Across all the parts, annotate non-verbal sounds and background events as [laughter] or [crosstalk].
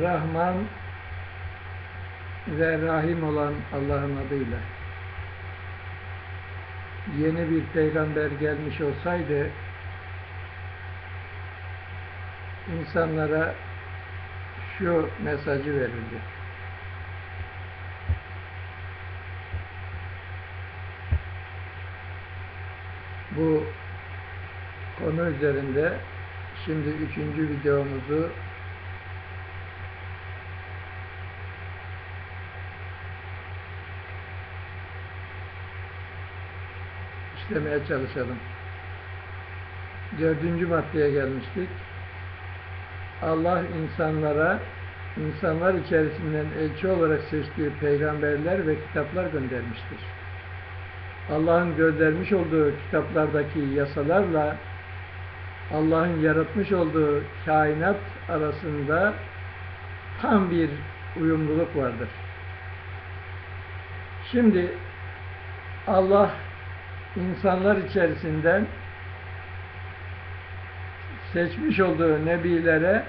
Rahman ve Rahim olan Allah'ın adıyla yeni bir peygamber gelmiş olsaydı insanlara şu mesajı verirdi. Bu konu üzerinde şimdi üçüncü videomuzu işlemeye çalışalım. Dördüncü maddeye gelmiştik. Allah insanlara, insanlar içerisinden elçi olarak seçtiği peygamberler ve kitaplar göndermiştir. Allah'ın göndermiş olduğu kitaplardaki yasalarla Allah'ın yaratmış olduğu kainat arasında tam bir uyumluluk vardır. Şimdi Allah insanlar içerisinden seçmiş olduğu nebilere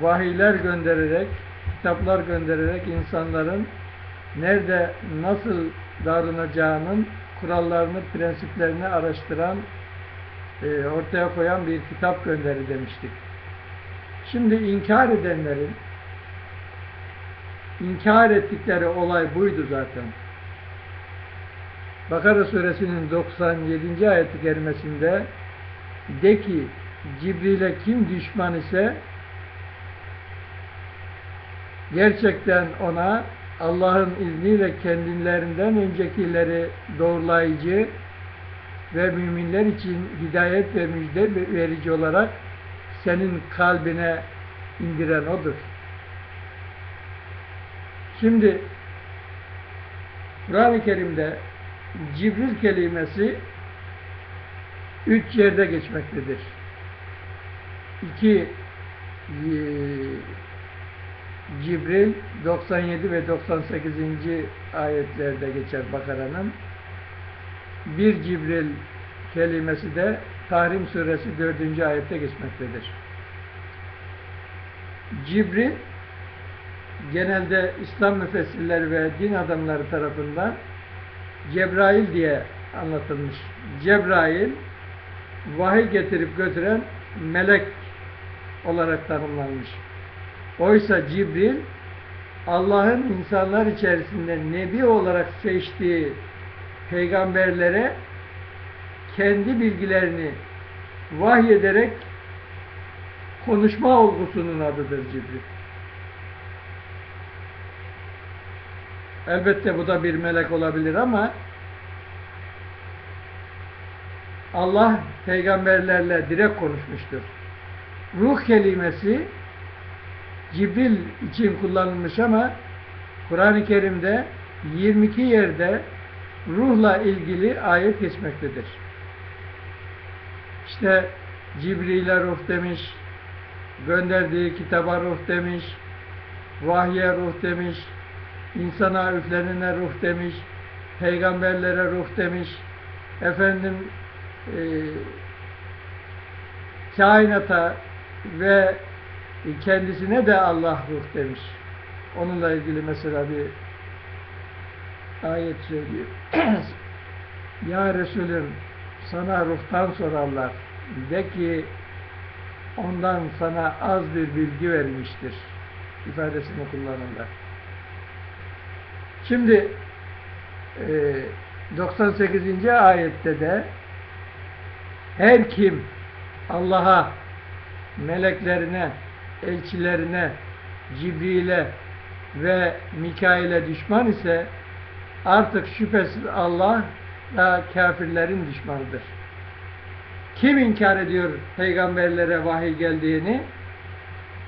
vahiyler göndererek, kitaplar göndererek insanların nerede nasıl davranacağının kurallarını, prensiplerini araştıran, e, ortaya koyan bir kitap gönderi demiştik. Şimdi inkar edenlerin inkar ettikleri olay buydu zaten. Bakara suresinin 97. ayet-i kerimesinde de ki Cibril'e kim düşman ise gerçekten ona Allah'ın izniyle kendilerinden öncekileri doğrulayıcı ve müminler için hidayet ve müjde verici olarak senin kalbine indiren odur. Şimdi Kur'an-ı Kerim'de Cibril kelimesi üç yerde geçmektedir. İki e, Cibril 97 ve 98. ayetlerde geçer Bakara'nın. Bir Cibril kelimesi de Tahrim suresi 4. ayette geçmektedir. Cibril genelde İslam müfessirleri ve din adamları tarafından Cebrail diye anlatılmış. Cebrail vahiy getirip götüren melek olarak tanımlanmış. Oysa Cibril Allah'ın insanlar içerisinde nebi olarak seçtiği peygamberlere kendi bilgilerini vahyederek konuşma olgusunun adıdır Cibril. Elbette bu da bir melek olabilir ama Allah peygamberlerle direkt konuşmuştur. Ruh kelimesi Cibril için kullanılmış ama Kur'an-ı Kerim'de 22 yerde ruhla ilgili ayet geçmektedir. İşte Cibril'e ruh demiş, gönderdiği kitaba ruh demiş, vahye ruh demiş, insana üflenene ruh demiş, peygamberlere ruh demiş, efendim e, kainata ve kendisine de Allah ruh demiş. Onunla ilgili mesela bir ayet söylüyor. [clears throat] ya Resulüm sana ruhtan sorarlar. De ki ondan sana az bir bilgi verilmiştir ifadesini kullanırlar. Şimdi e, 98. ayette de her kim Allah'a, meleklerine, elçilerine, Cibril'e ve Mikail'e düşman ise artık şüphesiz Allah da kafirlerin düşmanıdır. Kim inkar ediyor peygamberlere vahiy geldiğini?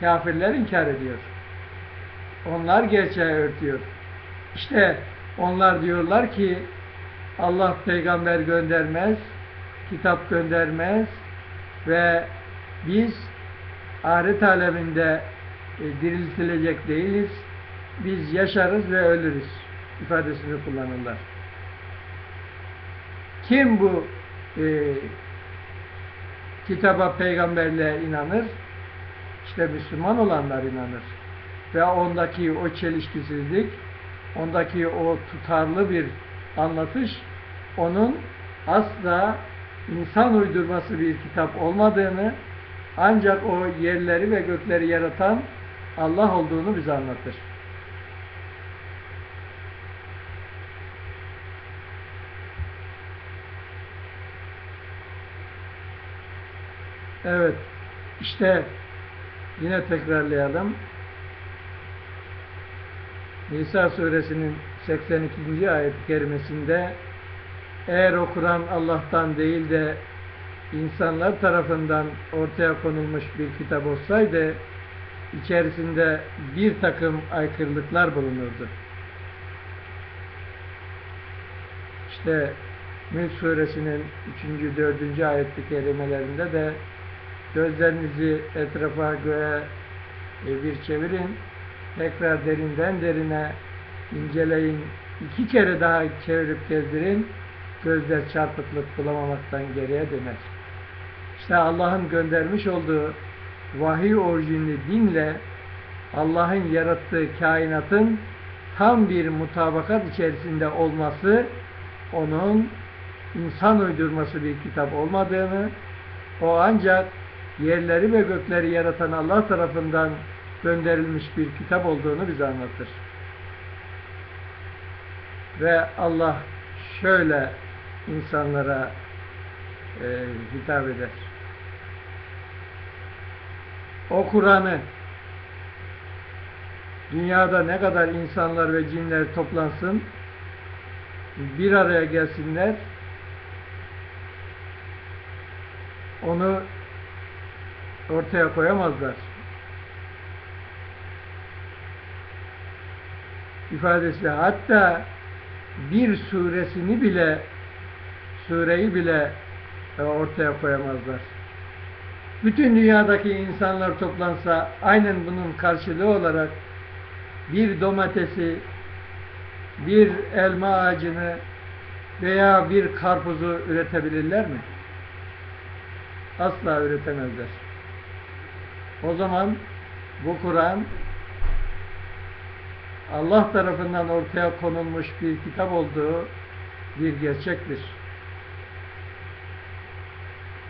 Kafirler inkar ediyor. Onlar gerçeği örtüyor. İşte onlar diyorlar ki Allah peygamber göndermez, kitap göndermez ve biz ahiret aleminde e, diriltilecek değiliz. Biz yaşarız ve ölürüz ifadesini kullanırlar. Kim bu e, kitaba peygamberle inanır? işte Müslüman olanlar inanır. Ve ondaki o çelişkisizlik, ondaki o tutarlı bir anlatış, onun asla insan uydurması bir kitap olmadığını, ancak o yerleri ve gökleri yaratan Allah olduğunu bize anlatır. Evet, işte yine tekrarlayalım. Nisa suresinin 82. ayet-i kerimesinde eğer o Kur'an Allah'tan değil de insanlar tarafından ortaya konulmuş bir kitap olsaydı içerisinde bir takım aykırılıklar bulunurdu. İşte Mülk suresinin 3. 4. ayet-i kerimelerinde de gözlerinizi etrafa göğe e, bir çevirin, tekrar derinden derine inceleyin, iki kere daha çevirip gezdirin, gözler çarpıklık bulamamaktan geriye döner. İşte Allah'ın göndermiş olduğu vahiy orijinli dinle Allah'ın yarattığı kainatın tam bir mutabakat içerisinde olması onun insan uydurması bir kitap olmadığını, o ancak yerleri ve gökleri yaratan Allah tarafından gönderilmiş bir kitap olduğunu bize anlatır. Ve Allah şöyle insanlara e, hitap eder. O Kur'an'ı dünyada ne kadar insanlar ve cinler toplansın, bir araya gelsinler, onu ortaya koyamazlar. İfadesi hatta bir suresini bile sureyi bile e, ortaya koyamazlar. Bütün dünyadaki insanlar toplansa aynen bunun karşılığı olarak bir domatesi, bir elma ağacını veya bir karpuzu üretebilirler mi? Asla üretemezler. O zaman bu Kur'an Allah tarafından ortaya konulmuş bir kitap olduğu bir gerçektir.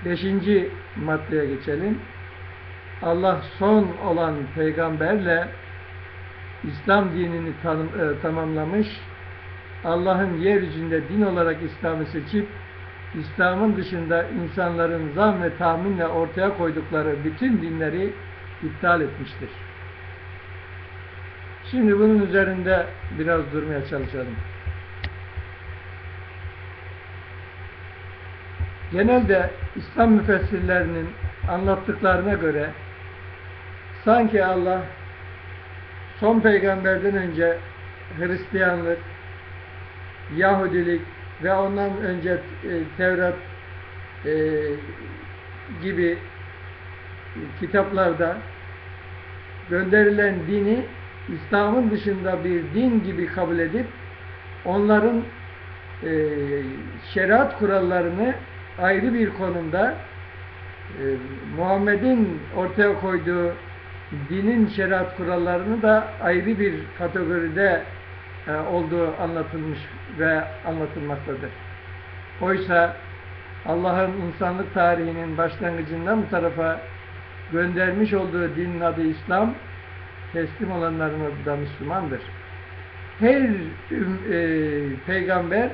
Beşinci maddeye geçelim. Allah son olan peygamberle İslam dinini tanım, e, tamamlamış. Allah'ın yeryüzünde din olarak İslam'ı seçip İslam'ın dışında insanların zan ve tahminle ortaya koydukları bütün dinleri iptal etmiştir. Şimdi bunun üzerinde biraz durmaya çalışalım. Genelde İslam müfessirlerinin anlattıklarına göre sanki Allah son peygamberden önce Hristiyanlık, Yahudilik ve ondan önce e, Tevrat e, gibi kitaplarda gönderilen dini İslam'ın dışında bir din gibi kabul edip onların e, şeriat kurallarını ayrı bir konumda e, Muhammed'in ortaya koyduğu dinin şeriat kurallarını da ayrı bir kategoride e, olduğu anlatılmış ve anlatılmaktadır. Oysa Allah'ın insanlık tarihinin başlangıcından bu tarafa göndermiş olduğu dinin adı İslam, teslim olanların da Müslümandır. Her e, peygamber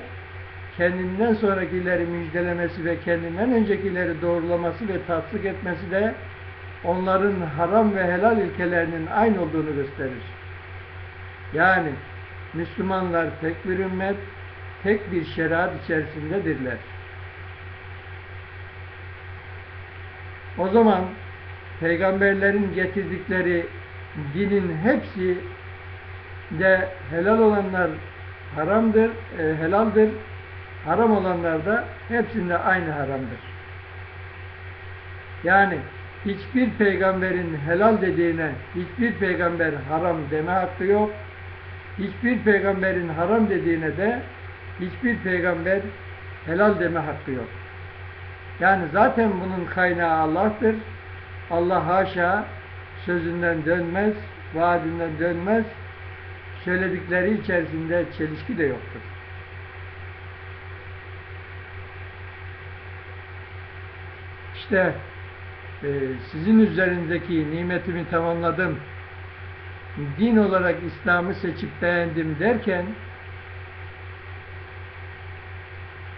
kendinden sonrakileri müjdelemesi ve kendinden öncekileri doğrulaması ve tasdik etmesi de onların haram ve helal ilkelerinin aynı olduğunu gösterir. Yani Müslümanlar tek bir ümmet, tek bir şeriat içerisindedirler. O zaman peygamberlerin getirdikleri dinin hepsi de helal olanlar haramdır, e, helaldir. Haram olanlar da hepsinde aynı haramdır. Yani hiçbir peygamberin helal dediğine hiçbir peygamber haram deme hakkı yok. Hiçbir peygamberin haram dediğine de hiçbir peygamber helal deme hakkı yok. Yani zaten bunun kaynağı Allah'tır. Allah haşa sözünden dönmez, vaadinden dönmez, söyledikleri içerisinde çelişki de yoktur. İşte e, sizin üzerindeki nimetimi tamamladım, din olarak İslam'ı seçip beğendim derken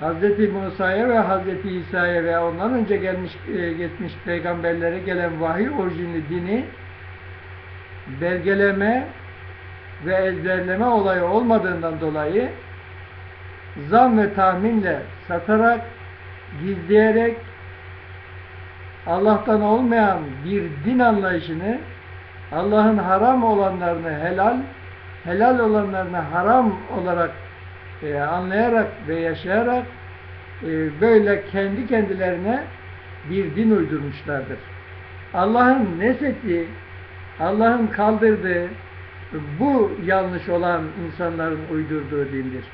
Hz. Musa'ya ve Hz. İsa'ya ve ondan önce gelmiş e, geçmiş peygamberlere gelen vahiy orijinli dini belgeleme ve ezberleme olayı olmadığından dolayı zam ve tahminle satarak, gizleyerek Allah'tan olmayan bir din anlayışını Allah'ın haram olanlarını helal, helal olanlarını haram olarak e, anlayarak ve yaşayarak e, böyle kendi kendilerine bir din uydurmuşlardır. Allah'ın nesettiği, Allah'ın kaldırdığı bu yanlış olan insanların uydurduğu dindir.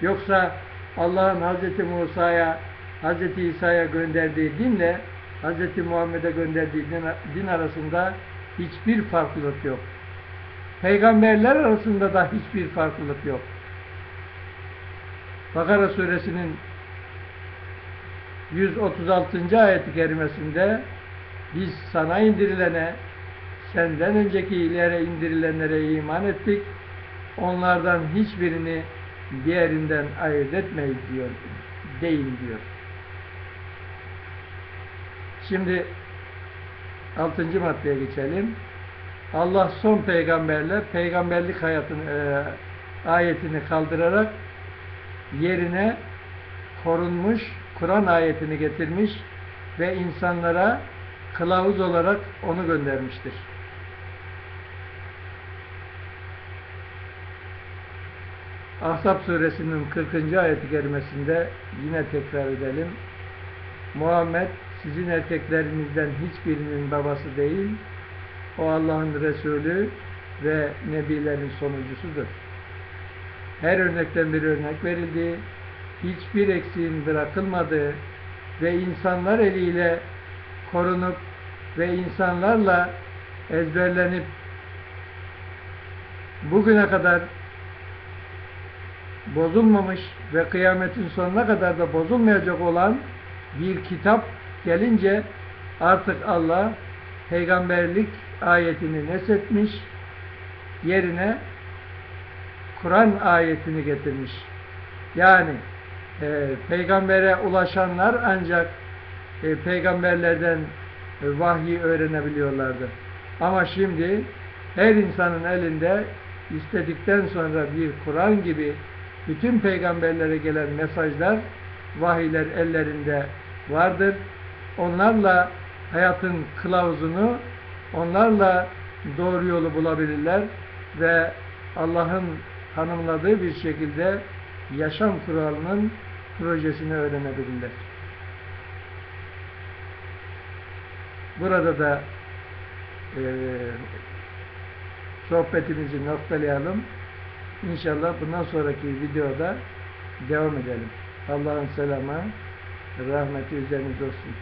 Yoksa Allah'ın Hz. Musa'ya, Hz. İsa'ya gönderdiği dinle Hz. Muhammed'e gönderdiği din arasında hiçbir farklılık yok. Peygamberler arasında da hiçbir farklılık yok. Bakara suresinin 136. ayet-i kerimesinde biz sana indirilene, senden önceki ileri indirilenlere iman ettik. Onlardan hiçbirini diğerinden ayırt etmeyiz diyor. Deyin diyor. Şimdi altıncı maddeye geçelim. Allah son peygamberle peygamberlik hayatını e, ayetini kaldırarak yerine korunmuş Kur'an ayetini getirmiş ve insanlara kılavuz olarak onu göndermiştir. Ahzab suresinin 40. ayeti kerimesinde yine tekrar edelim. Muhammed sizin erkeklerinizden hiçbirinin babası değil, o Allah'ın Resulü ve Nebilerin sonuncusudur. Her örnekten bir örnek verildi, hiçbir eksiğin bırakılmadığı ve insanlar eliyle korunup ve insanlarla ezberlenip bugüne kadar bozulmamış ve kıyametin sonuna kadar da bozulmayacak olan bir kitap gelince artık Allah peygamberlik ayetini nesetmiş yerine Kur'an ayetini getirmiş. Yani e, peygambere ulaşanlar ancak e, peygamberlerden e, vahyi öğrenebiliyorlardı. Ama şimdi her insanın elinde istedikten sonra bir Kur'an gibi bütün peygamberlere gelen mesajlar, vahiyler ellerinde vardır. Onlarla hayatın kılavuzunu, onlarla doğru yolu bulabilirler ve Allah'ın tanımladığı bir şekilde yaşam kuralının projesini öğrenebilirler. Burada da e, sohbetimizi noktalayalım. İnşallah bundan sonraki videoda devam edelim. Allah'ın selamı, rahmeti üzerinize olsun.